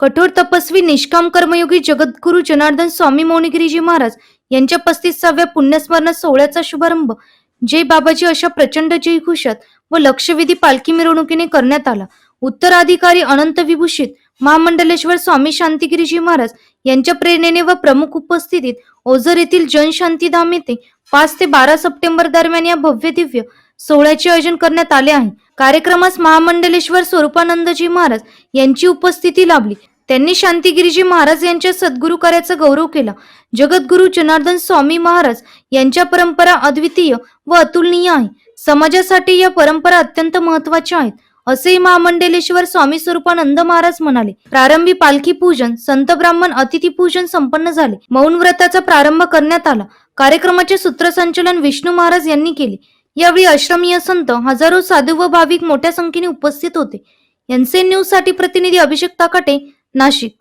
कठोर तपस्वी निष्काम कर्मयोगी जगद्गुरु जनार्दन स्वामी मौनिगिरीजी महाराज यांच्या पस्तीसाव्या पुण्यस्मरण सोहळ्याचा शुभारंभ जय बाबाजी अशा प्रचंड जयघोषात व लक्षवेधी पालखी मिरवणुकीने करण्यात आला. उत्तराधिकारी अनंत विभूषित महामंडलेश्वर स्वामी शांतिगिरीजी महाराज यांच्या प्रेरणेने व प्रमुख उपस्थितीत ओझर येथील जनशांतीधाम येथे पाच ते बारा सप्टेंबर दरम्यान या भव्य दिव्य सोहळ्याचे आयोजन करण्यात आले आहे. कार्यक्रमास महामंडलेश्वर स्वरूपानंदजी महाराज यांची उपस्थिती लाभली. त्यांनी शांतिगिरीजी महाराज यांच्या सद्गुरु कार्याचा गौरव केला. जगद्गुरु जनार्दन स्वामी महाराज यांच्या परंपरा अद्वितीय व अतुलनीय आहे. समाजासाठी या परंपरा अत्यंत महत्त्वाच्या आहेत असेही महामंडलेश्वर स्वामी स्वरूपानंद महाराज म्हणाले. प्रारंभी पालखी पूजन संत ब्राह्मण अतिथी पूजन संपन्न झाले. मौन व्रताचा प्रारंभ करण्यात आला. कार्यक्रमाचे सूत्रसंचलन विष्णू महाराज यांनी केले. यावेळी आश्रमीय संत हजारो साधू व भाविक मोठ्या संख्येने उपस्थित होते. एनसीएन न्यूजसाठी प्रतिनिधी अभिषेक ताकाटे नाशिक.